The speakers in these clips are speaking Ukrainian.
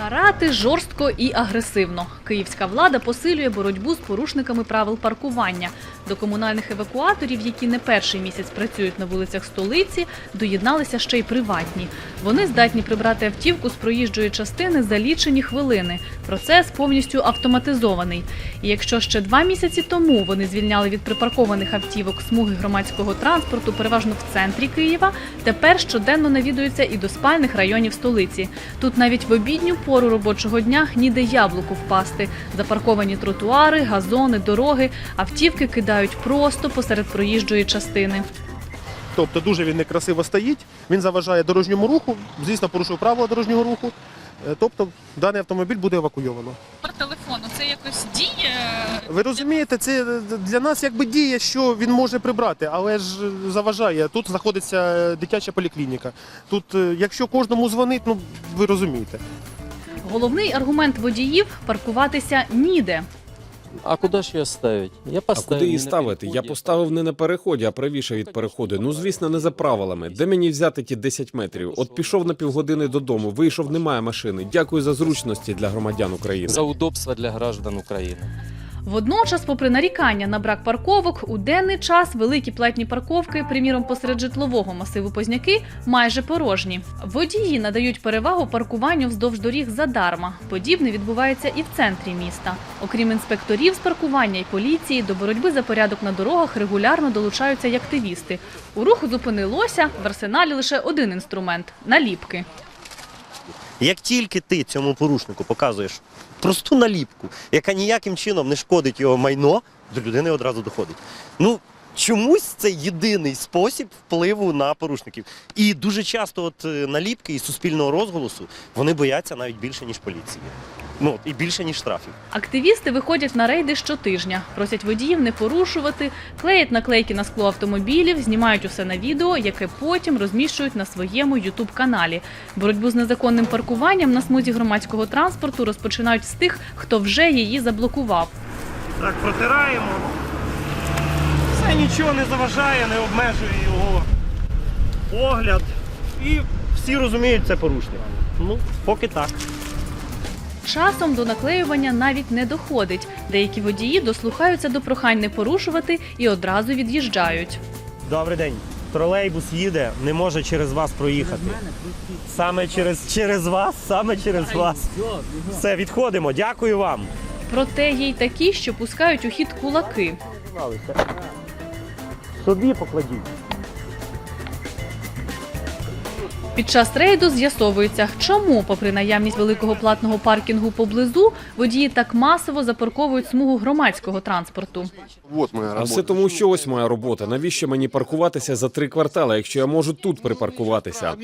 Карати жорстко і агресивно. Київська влада посилює боротьбу з порушниками правил паркування. До комунальних евакуаторів, які не перший місяць працюють на вулицях столиці, доєдналися ще й приватні. Вони здатні прибрати автівку з проїжджої частини за лічені хвилини. Процес повністю автоматизований. І якщо ще два місяці тому вони звільняли від припаркованих автівок смуги громадського транспорту, переважно в центрі Києва, тепер щоденно навідуються і до спальних районів столиці. Тут навіть в обідню пору робочого дня ніде яблуку впасти. Запарковані тротуари, газони, дороги, автівки кидають просто посеред проїжджої частини. Тобто дуже він некрасиво стоїть, він заважає дорожньому руху, звісно, порушує правила дорожнього руху. Е, Тобто даний автомобіль буде евакуйовано. Номер телефону це якось діє. Ви розумієте, це для нас якби діє, що він може прибрати, але ж заважає. Тут знаходиться дитяча поліклініка. Тут, е, якщо кожному дзвонить, ну ви розумієте. Головний аргумент водіїв паркуватися ніде. А куди ж її ставити? Я А поставив. куди її ставити? Я поставив не на переході, а правіше від переходу. Ну звісно, не за правилами. Де мені взяти ті 10 метрів? От пішов на півгодини додому, вийшов, немає машини. Дякую за зручності для громадян України. за удобство для граждан України. Водночас, попри нарікання на брак парковок, у денний час великі платні парковки, приміром посеред житлового масиву Позняки, майже порожні. Водії надають перевагу паркуванню вздовж доріг задарма. Подібне відбувається і в центрі міста. Окрім інспекторів з паркування і поліції, до боротьби за порядок на дорогах регулярно долучаються й активісти. У руху зупинилося в арсеналі лише один інструмент наліпки. Як тільки ти цьому порушнику показуєш просту наліпку, яка ніяким чином не шкодить його майно, до людини одразу доходить. Ну, чомусь це єдиний спосіб впливу на порушників. І дуже часто от е, наліпки і суспільного розголосу вони бояться навіть більше, ніж поліції. Ну, і більше, ніж штрафів. Активісти виходять на рейди щотижня, просять водіїв не порушувати, клеять наклейки на скло автомобілів, знімають усе на відео, яке потім розміщують на своєму ютуб каналі. Боротьбу з незаконним паркуванням на смузі громадського транспорту розпочинають з тих, хто вже її заблокував. Так, протираємо. Це нічого не заважає, не обмежує його огляд. І всі розуміють, це порушник. Ну, поки так. Часом до наклеювання навіть не доходить. Деякі водії дослухаються до прохань не порушувати і одразу від'їжджають. Добрий день. Тролейбус їде, не може через вас проїхати. Саме через, через вас, саме через вас. Все, відходимо. Дякую вам. Проте є й такі, що пускають у хід кулаки. Собі покладіть. Під час рейду з'ясовується, чому, попри наявність великого платного паркінгу поблизу, водії так масово запарковують смугу громадського транспорту. А все тому, що ось моя робота. Навіщо мені паркуватися за три квартали, якщо я можу тут припаркуватися?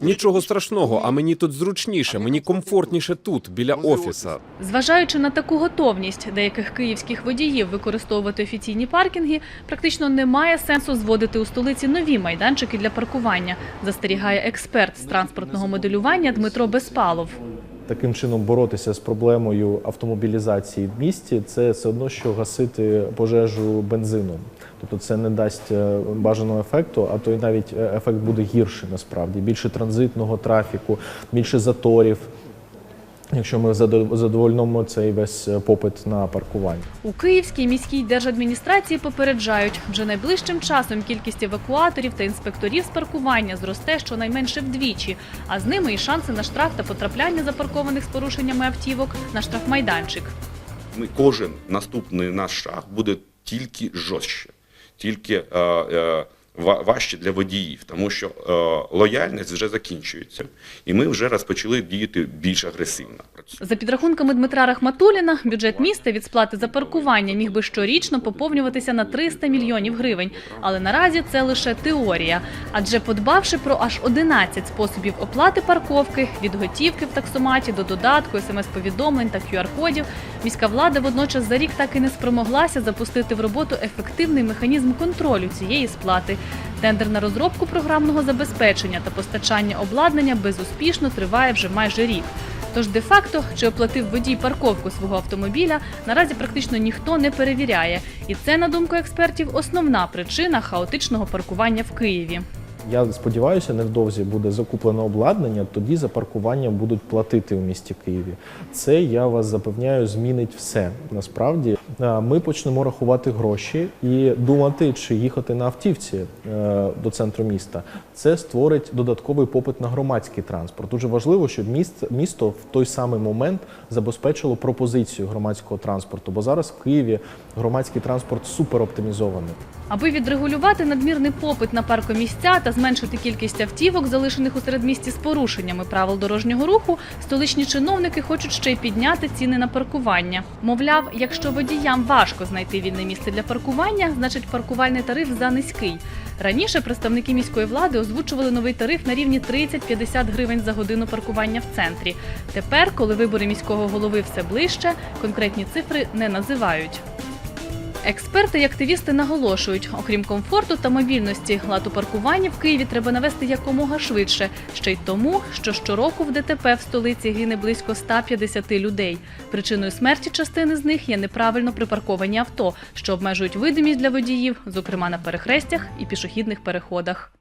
Нічого страшного, а мені тут зручніше, мені комфортніше тут, біля офіса. Зважаючи на таку готовність деяких київських водіїв використовувати офіційні паркінги, практично немає сенсу зводити у столиці нові майданчики для паркування, застерігає експерт з транспортного моделювання Дмитро Безпалов. Таким чином боротися з проблемою автомобілізації в місті це все одно, що гасити пожежу бензином. Тобто це не дасть е, бажаного ефекту, а то й навіть е, ефект буде гірший насправді. Більше транзитного трафіку, більше заторів. Якщо ми задовольнимо цей весь е, попит на паркування. У Київській міській держадміністрації попереджають, вже найближчим часом кількість евакуаторів та інспекторів з паркування зросте щонайменше вдвічі, а з ними і шанси на штраф та потрапляння запаркованих з порушеннями автівок на штрафмайданчик. ми кожен наступний наш шаг буде тільки жорстче, тільки е, е, важче для водіїв, тому що е, лояльність вже закінчується, і ми вже розпочали діяти більш агресивно. За підрахунками Дмитра Рахматуліна, бюджет міста від сплати за паркування міг би щорічно поповнюватися на 300 мільйонів гривень. Але наразі це лише теорія. Адже подбавши про аж 11 способів оплати парковки, від готівки в таксоматі до додатку, смс-повідомлень та QR-кодів, міська влада водночас за рік так і не спромоглася запустити в роботу ефективний механізм контролю цієї сплати. Тендер на розробку програмного забезпечення та постачання обладнання безуспішно триває вже майже рік. Тож де-факто, чи оплатив водій парковку свого автомобіля, наразі практично ніхто не перевіряє. І це, на думку експертів, основна причина хаотичного паркування в Києві. Я сподіваюся, невдовзі буде закуплено обладнання, тоді за паркування будуть платити у місті Києві. Це я вас запевняю, змінить все. Насправді ми почнемо рахувати гроші і думати, чи їхати на автівці е, до центру міста. Це створить додатковий попит на громадський транспорт. Дуже важливо, щоб міст, місто в той самий момент забезпечило пропозицію громадського транспорту. Бо зараз в Києві громадський транспорт супер оптимізований. Аби відрегулювати надмірний попит на паркомісця та зменшити кількість автівок, залишених у середмісті з порушеннями правил дорожнього руху, столичні чиновники хочуть ще й підняти ціни на паркування. Мовляв, якщо водіям важко знайти вільне місце для паркування, значить паркувальний тариф занизький. Раніше представники міської влади озвучували новий тариф на рівні 30-50 гривень за годину паркування в центрі. Тепер, коли вибори міського голови все ближче, конкретні цифри не називають. Експерти і активісти наголошують, окрім комфорту та мобільності, лату паркування в Києві треба навести якомога швидше, ще й тому, що щороку в ДТП в столиці гине близько 150 людей. Причиною смерті частини з них є неправильно припарковані авто, що обмежують видимість для водіїв, зокрема на перехрестях і пішохідних переходах.